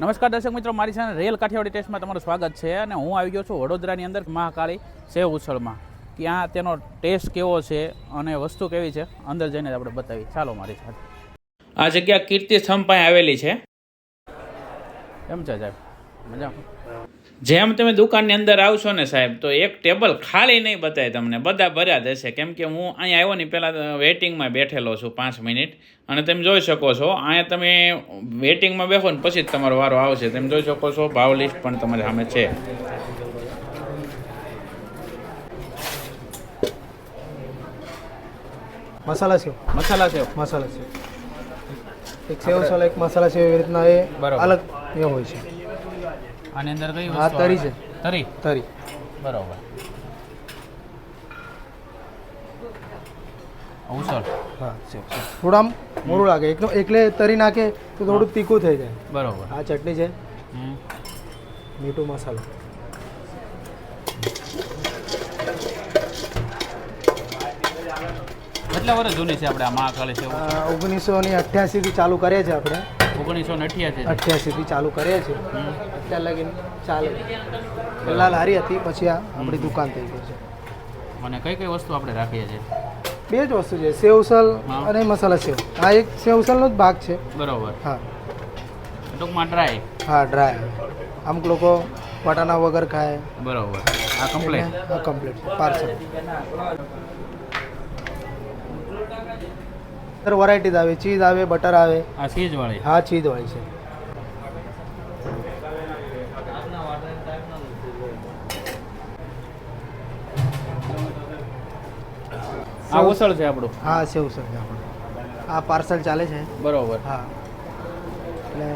નમસ્કાર દર્શક મિત્રો મારી સાથે રેલ કાઠિયાવાડી ટેસ્ટમાં તમારું સ્વાગત છે અને હું આવી ગયો છું વડોદરાની અંદર મહાકાળી સેવ ઉછળમાં ત્યાં તેનો ટેસ્ટ કેવો છે અને વસ્તુ કેવી છે અંદર જઈને આપણે બતાવી ચાલો મારી સાથે. આ જગ્યા કીર્તિ સ્તંભ પાસે આવેલી છે. કેમ છે સાહેબ? મજા જેમ તમે દુકાનની અંદર આવશો ને સાહેબ તો એક ટેબલ ખાલી નહીં બતાવે તમને બધા ભર્યા જશે કેમ કે હું અહીંયા આવ્યો ને પહેલાં વેઇટિંગમાં બેઠેલો છું પાંચ મિનિટ. અને તમે જોઈ શકો છો અહીંયા તમે વેઇટિંગમાં બેસો ને પછી જ તમારો વારો આવશે. તમે જોઈ શકો છો ભાવ લિસ્ટ પણ તમારી સામે છે. મસાલા સેવ. મસાલા સેવ. મસાલા સેવ. એક સેવ મસાલા એક મસાલા સેવ એવી રીતના એ અલગ એ હોય છે. આની અંદર કઈ વસ્તુ તરી છે. તરી? તરી. બરોબર. ઉસળ હા સેવ સેવ થોડું આમ મોડું લાગે. એકનો એકલે તરી નાખે તો થોડું તીખું થઈ જાય. બરોબર. આ ચટણી છે. હમ. મીઠું મસાલો. કેટલા વર્ષ જૂની છે આપણે? આ મહાકાળી સેવ ઓગણીસો ની અઠ્યાસીથી ચાલુ કરીએ છીએ આપણે. ઓગણીસો ને અઠ્યાસી અઠ્યાસીથી ચાલુ કરીએ છીએ. અત્યારે લગીને ચાલે. પહેલાં લારી હતી પછી આ આપણી દુકાન થઈ ગઈ છે. અને કઈ કઈ વસ્તુ આપણે રાખીએ છીએ? બે જ વસ્તુ છે સેવસલ અને મસાલા સેવ. આ એક સેવસલનો જ ભાગ છે. બરાબર. હા. ટૂંકમાં ડ્રાય હા ડ્રાય અમુક લોકો વટાણા વગર ખાય. બરાબર. આ કમ્પ્લેટ હા કમ્પ્લીટ પાર્સલ સર વરાયટીઝ આવે. ચીઝ આવે બટર આવે. આ ચીઝ વાળી. હા ચીઝ હોય છે. આ ઉસળ છે આપણું? હા છે ઉસળ છે આપણું. આ પાર્સલ ચાલે છે. બરોબર. હા. એટલે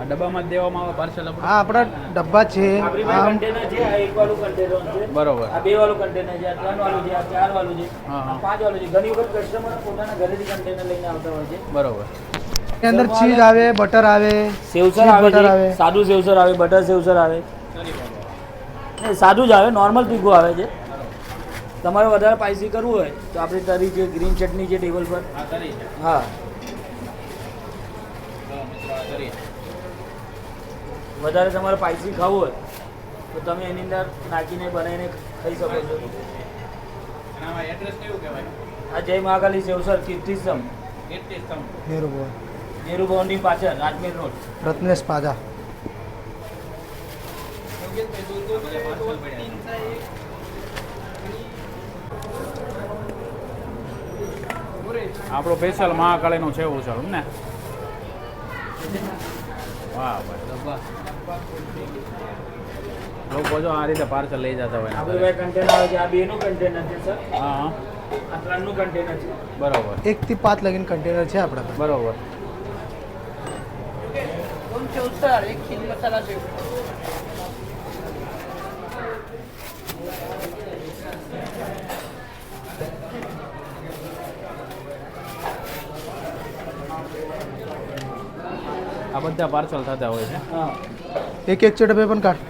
આ ડબ્બામાં જ દેવામાં આવે પાર્સલ આપણું? હા આપણા ડબ્બા છે. આમ. કન્ટેનર છે આ એક વાળું કન્ટેનર છે. બરોબર. આ બે વાળું કન્ટેનર છે આ ત્રણ વાળું છે આ ચાર વાળું છે. આ પાંચ વાળું છે. ઘણી વખત કસ્ટમર પોતાના ઘરેથી કન્ટેનર લઈને આવતા હોય છે. બરોબર. અંદર ચીઝ આવે બટર આવે સેવસર આવે બટર આવે. સાદું સેવસર આવે બટર સેવસર આવે. સાદું જ આવે નોર્મલ તીખું આવે છે. તમારે વધારે સ્પાઈસી કરવું હોય તો આપણી તરી છે ગ્રીન ચટણી છે ટેબલ પર. હા જો મિત્રો આ તરી છે. વધારે તમારે સ્પાઈસી ખાવું હોય તો તમે એની અંદર નાખીને બનાવીને ખાઈ શકો છો. અને આમાં એડ્રેસ કેવું કહેવાય? આ જય મહાકાલી સેવસર કીર્તિસ્તંભ. કીર્તિ સ્તંભ નેहरू ભવન નેહરુ પાછળ રાજમેર રોડ. રત્નેશ પાજા. આપણો પડ્યા આપણું સ્પેશિયલ મહાકાળીનું છે ઉસળ ને વાહ ભાઈ. લોકો જો આ રીતે પાર્સલ લઈ જતા હોય આપણે ભાઈ કન્ટેનર આવે છે આ બેનું કન્ટેનર છે સર હા. હા આ ત્રણનું કન્ટેનર છે. બરોબર. એકથી પાંચ લગીન કન્ટેનર છે આપણા મસાલા બરોબર. આ બધા પાર્સલ થતા હોય છે. હા. એક એક છે ડબ્બે પણ કાઢ.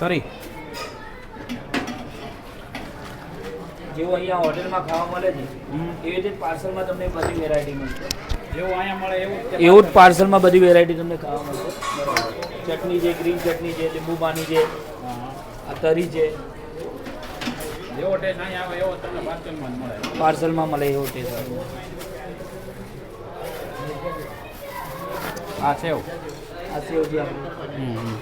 તરી. જેવું અહીંયા હોટેલમાં ખાવા મળે છે એવી રીતે પાર્સલમાં તમને બધી વેરાયટી મળશે જેવું અહીંયા મળે એવું એવું જ પાર્સલમાં બધી વેરાયટી તમને ખાવા મળશે ચટણી છે ગ્રીન ચટણી છે લીંબુ પાણી છે. આ તરી છે જેવો ટેસ્ટ અહીંયા આવે એવો તમને પાર્સલમાં મળે. પાર્સલમાં મળે એવો ટેસ્ટ આ સેવ. આ સેવ છે એવું હમ હમ.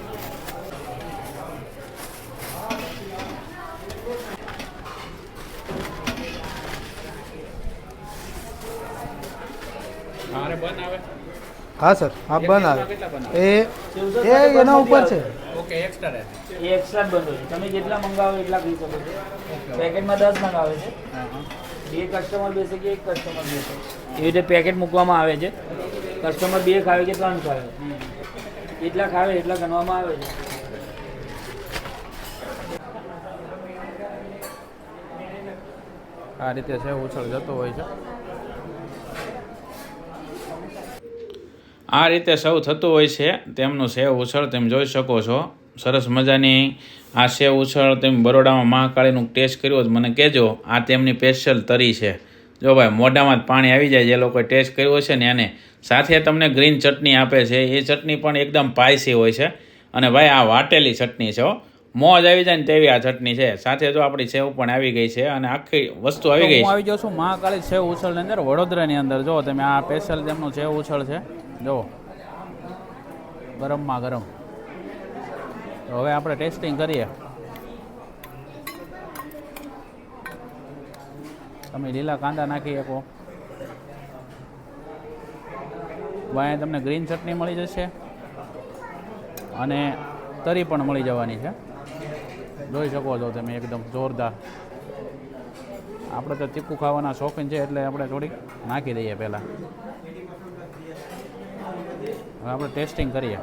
મારે બન આવે? હા સર. હા બંધ આવે. એ એ એના ઉપર છે. ઓકે એક્સ્ટ્રા રહે. એ એક્સ્ટ્રા જ બંધ છે તમે જેટલા મંગાવો એટલા કહી શકો છો પેકેટમાં દસ મંગાવે છે. હા હા. બે કસ્ટમર બેસે કે એક કસ્ટમર બેસે? એવી રીતે પેકેટ મૂકવામાં આવે છે. કસ્ટમર બે ખાવે કે ત્રણ ખાવે? એટલા ખાવે એટલા ગણવામાં આવે છે. આ રીતે છે ઉછળ જતો હોય છે. આ રીતે સૌ થતું હોય છે તેમનું સેવ ઉછળ તેમ જોઈ શકો છો. સરસ મજાની આ સેવ ઉછળ તેમ બરોડામાં મહાકાળીનું ટેસ્ટ કર્યો મને કહેજો આ તેમની સ્પેશિયલ તરી છે. જો ભાઈ મોઢામાં જ પાણી આવી જાય જે લોકોએ ટેસ્ટ કર્યો છે ને એને. સાથે તમને ગ્રીન ચટણી આપે છે એ ચટણી પણ એકદમ પાયસી હોય છે. અને ભાઈ આ વાટેલી ચટણી છે હો. મોજ આવી જાય ને તેવી આ ચટણી છે. સાથે જો આપણી સેવ પણ આવી ગઈ છે અને આખી વસ્તુ આવી ગઈ આવી ગયો છું મહાકાળી સેવ ઉછળની અંદર વડોદરાની અંદર. જો તમે આ સ્પેશિયલ તેમનું સેવ ઉછળ છે. જો. ગરમમાં ગરમ. તો હવે આપણે ટેસ્ટિંગ કરીએ. તમે લીલા કાંદા નાખી શકો. વાંહે તમને ગ્રીન ચટણી મળી જશે. અને તરી પણ મળી જવાની છે. જોઈ શકો છો તમે એકદમ જોરદાર. આપણે તો તીખું ખાવાના શોખીન છે એટલે આપણે થોડીક નાખી દઈએ પહેલાં. હવે આપણે ટેસ્ટિંગ કરીએ.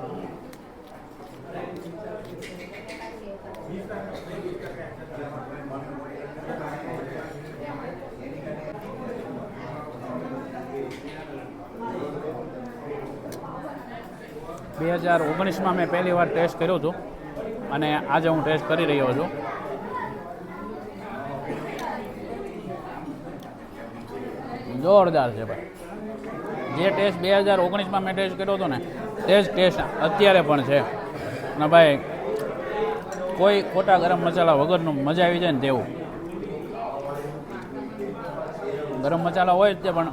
બે હજાર ઓગણીસમાં મેં પહેલી વાર ટેસ્ટ કર્યો હતો અને આજે હું ટેસ્ટ કરી રહ્યો છું. જોરદાર છે ભાઈ. જે ટેસ્ટ બે હજાર ઓગણીસમાં મેં ટેસ્ટ કર્યો હતો ને, તે જ ટેસ્ટ અત્યારે પણ છે. અને ભાઈ, કોઈ ખોટા ગરમ મસાલા વગરનું મજા આવી જાય ને તેવું. ગરમ મસાલા હોય જ તે પણ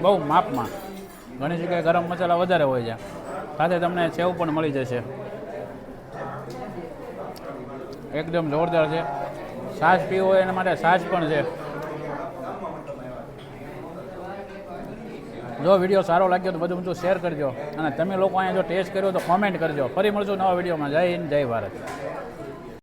બહુ માપમાં. ઘણી જગ્યાએ ગરમ મસાલા વધારે હોય છે. સાથે તમને સેવ પણ મળી જશે. એકદમ જોરદાર છે. છાશ પીવો એના માટે છાશ પણ છે. જો વીડિયો સારો લાગ્યો તો બધું બધું શેર કરજો. અને તમે લોકો અહીંયા જો ટેસ્ટ કર્યો તો કોમેન્ટ કરજો. ફરી મળશું નવા વિડીયોમાં. જય હિન્દ, જય ભારત.